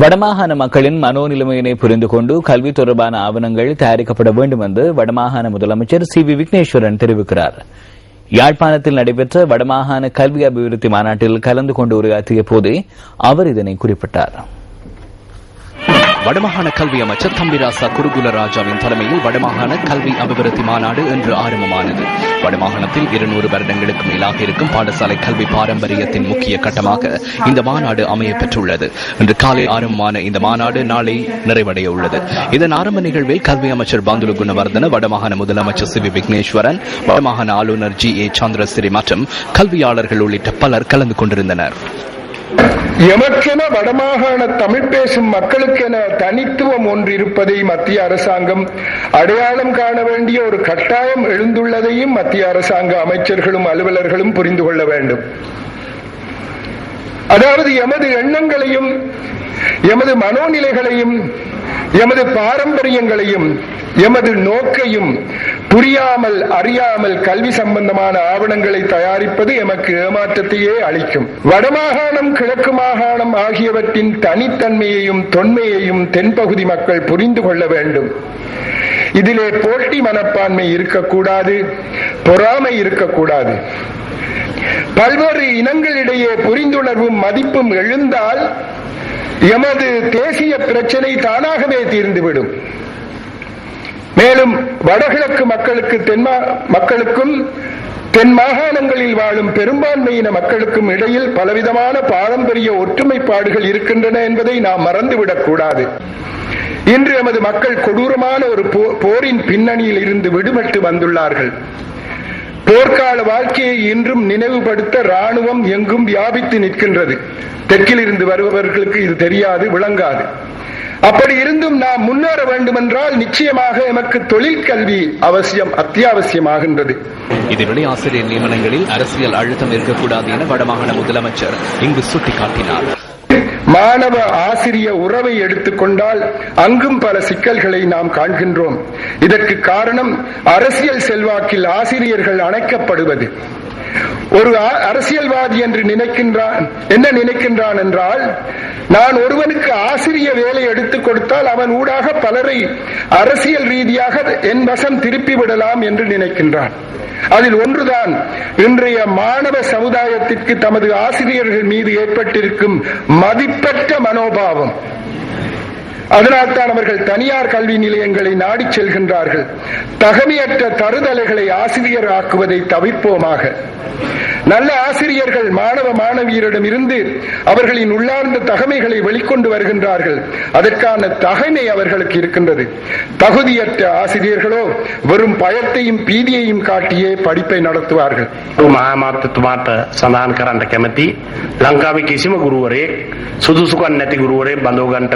வடமாகாண மக்களின் மனோநிலைமையினை புரிந்து கொண்டு கல்வி தொடர்பான ஆவணங்கள் தயாரிக்கப்பட வேண்டும் என்று வடமாகாண முதலமைச்சர் சி வி விக்னேஸ்வரன் தெரிவிக்கிறார். யாழ்ப்பாணத்தில் நடைபெற்ற வடமாகாண கல்வி அபிவிருத்தி மாநாட்டில் கலந்து கொண்டு உரையாற்றிய போதே அவர் இதனை குறிப்பிட்டார். வடமாகாண கல்வி அமைச்சர் தம்பிராசா குருகுல ராஜாவின் தலைமையில் வடமாகாண கல்வி அபிவிருத்தி மாநாடு இன்று ஆரம்பமானது. வடமாகாணத்தில் இருநூறு வருடங்களுக்கு மேலாக இருக்கும் பாடசாலை கல்வி பாரம்பரியத்தின் முக்கிய கட்டமாக இந்த மாநாடு அமைய பெற்றுள்ளது. இன்று காலை ஆரம்பமான இந்த மாநாடு நாளை நிறைவடைய உள்ளது. இதன் ஆரம்ப நிகழ்வில் கல்வி அமைச்சர் பாந்துலு குணவர்தன வடமாகாண முதலமைச்சர் சி வி விக்னேஸ்வரன் வடமாகாண ஆளுநர் ஜி ஏ சந்திரசிறி மற்றும் கல்வியாளர்கள் உள்ளிட்ட பலர் கலந்து கொண்டிருந்தனர். எமக்கென வடமாகாண தமிழ் பேசும் மக்களுக்கென தனித்துவம் ஒன்று இருப்பதை மத்திய அரசாங்கம் அடையாளம் காண வேண்டிய ஒரு கட்டாயம் எழுந்துள்ளதையும் மத்திய அரசாங்க அமைச்சர்களும் அலுவலர்களும் புரிந்து கொள்ள வேண்டும். அதாவது எமது எண்ணங்களையும் எமது மனோநிலைகளையும் எமது பாரம்பரியங்களையும் எமது நோக்கையும் புரியாமல் அறியாமல் கல்வி சம்பந்தமான ஆவணங்களை தயாரிப்பது எமக்கு ஏமாற்றத்தையே அளிக்கும். வடமாகாணம் கிழக்கு மாகாணம் ஆகியவற்றின் தனித்தன்மையையும் தொன்மையையும் தென்பகுதி மக்கள் புரிந்து கொள்ள வேண்டும். இதிலே போட்டி மனப்பான்மை இருக்கக்கூடாது பொறாமை இருக்கக்கூடாது. பல்வேறு இனங்களிடையே புரிந்துணர்வும் மதிப்பும் எழுந்தால் எமது தேசிய பிரச்சனை தானாகவே தீர்ந்துவிடும். மேலும் வடகிழக்கு மக்களுக்கு தென்மா மக்களுக்கும் தென் மாகாணங்களில் வாழும் பெரும்பான்மையின மக்களுக்கும் இடையில் பலவிதமான பாரம்பரிய ஒற்றுமைப்பாடுகள் இருக்கின்றன என்பதை நாம் மறந்துவிடக் கூடாது. இன்று எமது மக்கள் கொடூரமான ஒரு போரின் பின்னணியில் இருந்து விடுபட்டு வந்துள்ளார்கள். போர்க்கால வாழ்க்கையை இன்றும் நினைவுபடுத்த ராணுவம் எங்கும் வியாபித்து நிற்கின்றது. தெற்கில் இருந்து வருபவர்களுக்கு இது தெரியாது விளங்காது. அப்படி இருந்தும் நாம் முன்னேற வேண்டுமென்றால் நிச்சயமாக எமக்கு தொழில் கல்வி அவசியம் அத்தியாவசியமாகின்றது. இதனிடையே ஆசிரியர் நியமனங்களில் அரசியல் அழுத்தம் இருக்கக்கூடாது என வடமாகாண முதலமைச்சர் இங்கு சுட்டிக்காட்டினார். மாணவ ஆசிரிய உறவை எடுத்துக்கொண்டால் அங்கும் பல சிக்கல்களை நாம் காண்கின்றோம். இதற்கு காரணம் அரசியல் செல்வாக்கில் ஆசிரியர்கள் அணைக்கப்படுவது. ஒரு அரசியல்வாதி என்று நினைக்கின்றான் என்ன நினைக்கின்றான் என்றால் நான் ஒருவனுக்கு ஆசிரிய வேலை எடுத்துக் கொடுத்தால் அவன் ஊடாக பலரை அரசியல் ரீதியாக என் வசம் திருப்பி விடலாம் என்று நினைக்கின்றான். அதில் ஒன்றுதான் இன்றைய மாணவ சமுதாயத்திற்கு தமது ஆசிரியர்கள் மீது ஏற்பட்டிருக்கும் மதிப்பற்ற மனோபாவம். அதனால்தான் அவர்கள் தனியார் கல்வி நிலையங்களை நாடி செல்கின்றார்கள். தகமையற்ற தருதலைகளை ஆசிரியர் ஆக்குவதை தவிர்ப்போமாக. நல்ல ஆசிரியர்கள் மாணவ மாணவியரிடம் இருந்து அவர்களின் உள்ளார்ந்த தகமைகளை வெளிக்கொண்டு வருகின்றார்கள். அதற்கான தகமை அவர்களுக்கு இருக்கின்றது. தகுதியற்ற ஆசிரியர்களோ வெறும் பயத்தையும் பீதியையும் காட்டியே படிப்பை நடத்துவார்கள். महामातृत्वात समान करंट कमिटी लंका में किसी में குருவரே सुदुसुकन नैतिक गुरुवरे बंदोगंट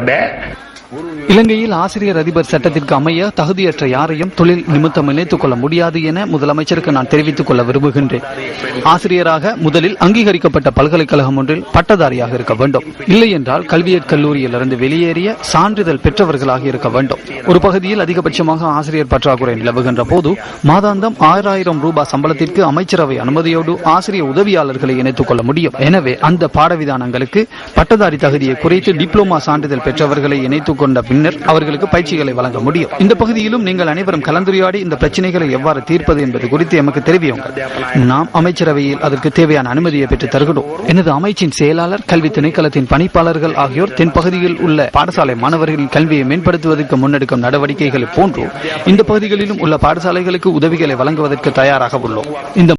இலங்கையில் ஆசிரியர் அதிபர் சட்டத்திற்கு அமைய தகுதியற்ற யாரையும் தொழில் நிமித்தம் இணைத்துக் கொள்ள முடியாது என முதலமைச்சருக்கு நான் தெரிவித்துக் கொள்ள விரும்புகின்றேன். ஆசிரியராக முதலில் அங்கீகரிக்கப்பட்ட பல்கலைக்கழகம் ஒன்றில் பட்டதாரியாக இருக்க வேண்டும். இல்லை என்றால் கல்வியற் கல்லூரியிலிருந்து வெளியேறிய சான்றிதழ் பெற்றவர்களாக இருக்க வேண்டும். ஒரு பகுதியில் அதிகபட்சமாக ஆசிரியர் பற்றாக்குறை நிலவுகின்ற போது மாதாந்தம் ஆறாயிரம் ரூபாய் சம்பளத்திற்கு அமைச்சரவை அனுமதியோடு ஆசிரியர் உதவியாளர்களை இணைத்துக் கொள்ள முடியும். எனவே அந்த பாடவிதானங்களுக்கு பட்டதாரி தகுதியை குறைத்து டிப்ளோமா சான்றிதழ் பெற்றவர்களை இணைத்துக் கொண்ட பின்னர் அவர்களுக்கு பயிற்சிகளை வழங்க முடியும். இந்த பகுதியிலும் நீங்கள் அனைவரும் கலந்துரையாடி இந்த பிரச்சனைகளை எவ்வாறு தீர்ப்பது என்பது குறித்து எமக்கு தெரிவியுங்கள். நாம் அமைச்சரவையில் அதற்கு தேவையான அனுமதியை பெற்று தருகிறோம். எனது அமைச்சின் செயலாளர் கல்வி திணைக்களத்தின் பணிப்பாளர்கள் ஆகியோர் தென் பகுதியில் உள்ள பாடசாலை மாணவர்களின் கல்வியை மேம்படுத்துவதற்கு முன்னெடுக்கும் நடவடிக்கைகளை போன்று இந்த பகுதிகளிலும் உள்ள பாடசாலைகளுக்கு உதவிகளை வழங்குவதற்கு தயாராக உள்ளோம். இந்த